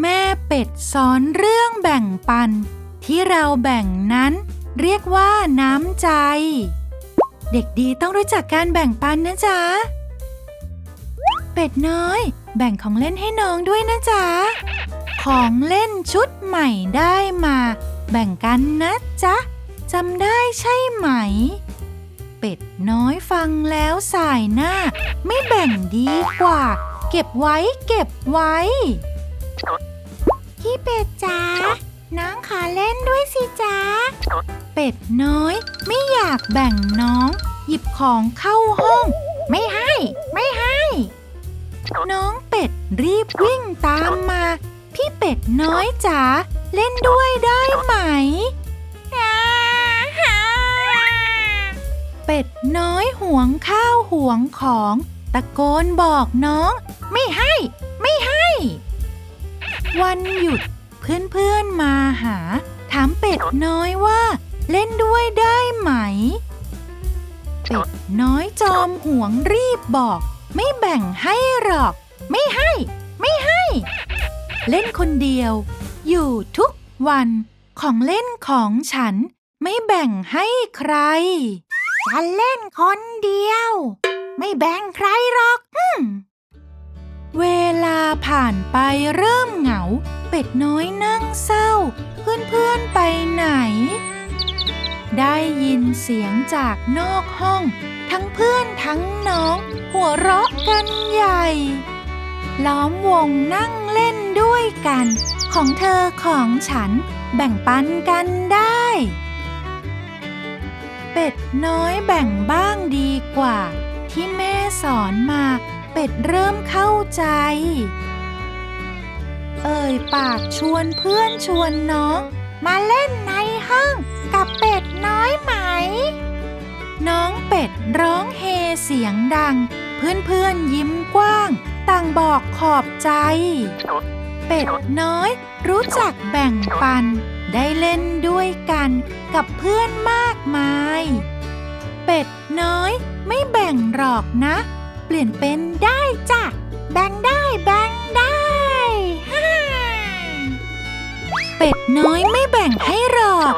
แม่เป็ดสอนเรื่องแบ่งปัน ที่เราแบ่งนั้น เรียกว่าน้ำใจ เด็กดีต้องรู้จักการแบ่งปันนะจ๊ะ เป็ดน้อย แบ่งของเล่นให้น้องด้วยนะจ๊ะ ของเล่นชุดใหม่ได้มา แบ่งกันนะจ๊ะจำได้ใช่ไหม เป็ดน้อยฟังแล้วสายหน้า ไม่แบ่งดีกว่า เก็บไว้เก็บไว้ พี่เป็ดจ๋าน้องขอเล่นด้วยสิจ๊ะ เป็ดน้อย ไม่อยากแบ่งน้อง หยิบของเข้าห้อง ไม่ให้ ไม่ให้ น้องเป็ดรีบวิ่งตามมา พี่เป็ดน้อยจ๋าเล่นด้วยได้ไหม เป็ดน้อยห่วงข้าวห่วงของ ตะโกนบอกน้อง ไม่ให้ไม่ให้ วันหยุด เพื่อนๆมาหา ถามเป็ดน้อยว่า เล่นด้วยได้ไหม เป็ดน้อยจอมห่วงรีบบอก ไม่แบ่งให้หรอก ไม่ให้ ไม่ให้ เล่นคนเดียว อยู่ทุกวัน ของเล่นของฉัน ไม่แบ่งให้ใคร ฉันเล่นคนเดียว ไม่แบ่งใครหรอก ลาผ่านไปเริ่มเหงา เป็ดน้อยนั่งเศร้า เพื่อนๆไปไหน ได้ยินเสียงจากนอกห้อง ทั้งเพื่อนทั้งน้อง หัวเราะกันใหญ่ ล้อมวงนั่งเล่นด้วยกัน ของเธอของฉันแบ่งปันกันได้ เป็ดน้อยแบ่งบ้างดีกว่า ที่แม่สอนมา เป็ดเริ่มเข้าใจ เอ่ยปากชวนเพื่อนชวนน้อง มาเล่นในห้องกับเป็ดน้อยไหม น้องเป็ดร้องเฮเสียงดัง เพื่อนๆยิ้มกว้าง ต่างบอกขอบใจ เป็ดน้อยรู้จักแบ่งปัน ได้เล่นด้วยกันกับเพื่อนมากมาย เป็ดน้อยไม่แบ่งหรอกนะ เปลี่ยนเป็นได้จ้ะ แบ่งได้แบ่งได้ฮ่าเป็ดน้อยไม่แบ่งให้หรอก